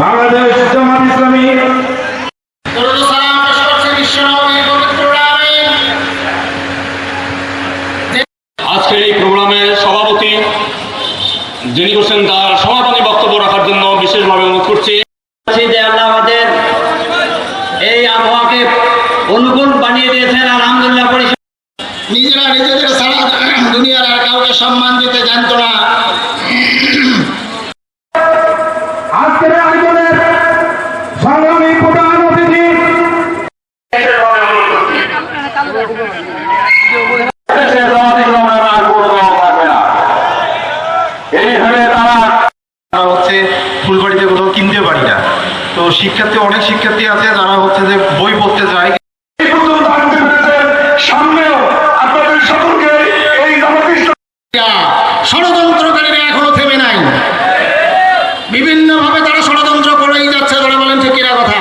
বাংলাদেশ জামাত ইসলামী। আজকের এই প্রোগ্রামে সভাপতি যিনি করছেন তার সমাপনী বক্তব্য রাখার জন্য বিশেষভাবে অনুরোধ করছি। যে আল্লাহ আমাদের এই আবহাওয়াকে অনুকূল বানিয়ে দিয়েছেন আলহামদুলিল্লাহ নিজেরা নিজেদের ছাড়া দুনিয়ার আর কাউকে সম্মান দিতে জানতো না। শিক্ষার্থী, অনেক শিক্ষার্থী আছে যারা হচ্ছে যে বই পড়তে যায়। এই পর্যন্ত আনতে পেরেছেন সামনেও আপনাদের সকলকে এই জামাত ইসলাম ষড়যন্ত্রকারীরা এখনও থেমে নাই। বিভিন্ন তারা করেই যাচ্ছে বলেন কথা।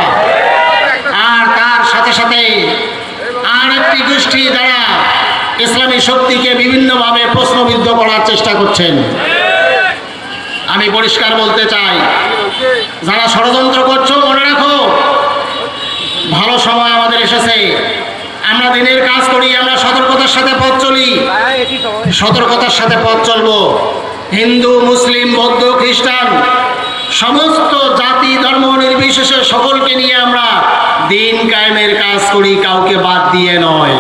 আর তার সাথে সাথে আর একটি গোষ্ঠী ইসলামী শক্তিকে বিভিন্নভাবে প্রশ্নবিদ্ধ করার চেষ্টা করছেন। আমি পরিষ্কার বলতে চাই, যারা ষড়যন্ত্র করছ, মনে রাখো, ভালো সময় আমাদের এসেছে। আমরা দিনের কাজ করি, আমরা সতর্কতার সাথে পথ চলি। সতর্কতার সাথে পথ চলবো। হিন্দু, মুসলিম, বৌদ্ধ, খ্রিস্টান, সমস্ত জাতি, ধর্ম নির্বিশেষে সকলকে নিয়ে আমরা দিন কায়েমের কাজ করি, কাউকে বাদ দিয়ে নয়।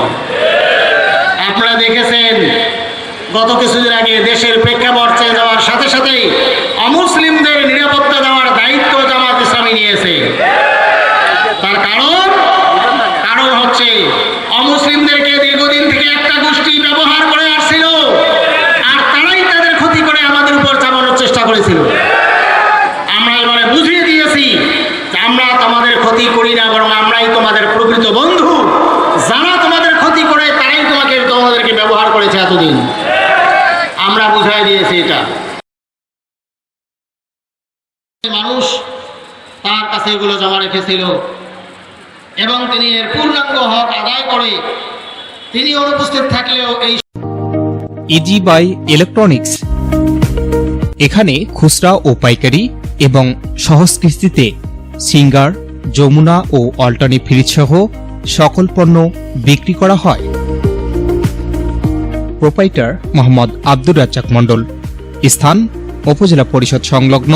আপনারা দেখেছেন, গত কিছুদিন আগে দেশের প্রেক্ষাপট চেয়ে যাওয়ার সাথে সাথেই অমুসলিমদের নিরাপত্তা দেওয়ার দায়িত্ব জামাত ইসলামী নিয়েছে। তার কারণ কারণ হচ্ছে অমুসলিমদেরকে দীর্ঘদিন থেকে একটা গোষ্ঠী ব্যবহার করে আসছিল, আর তারাই তাদের ক্ষতি করে আমাদের উপর চাপানোর চেষ্টা করেছিল। আমরা এবারে বুঝিয়ে দিয়েছি আমরা তোমাদের ক্ষতি করি না, বরং আমরাই তোমাদের প্রকৃত বন্ধু। যারা তোমাদের ক্ষতি করে, তারাই তোমাকে, তোমাদেরকে ব্যবহার করেছে এতদিন। আমরা বুঝাই দিয়েছি এটা। মানুষ তার কাছে এগুলো জমা রেখেছিল এবং তিনি এর পূর্ণাঙ্গ হক আদায় করে তিনি অনুপস্থিত থাকলেও এই ইজি বাই ইলেকট্রনিক্স। এখানে খুচরা ও পাইকারি এবং সহজ কিস্তিতে সিঙ্গার, যমুনা ও অল্টারনেট ফ্রিজ সহ সকল পণ্য বিক্রি করা হয়। প্রোপাইটার মোহাম্মদ আব্দুর রাজ্জাক মণ্ডল। স্থান, উপজেলা পরিষদ সংলগ্ন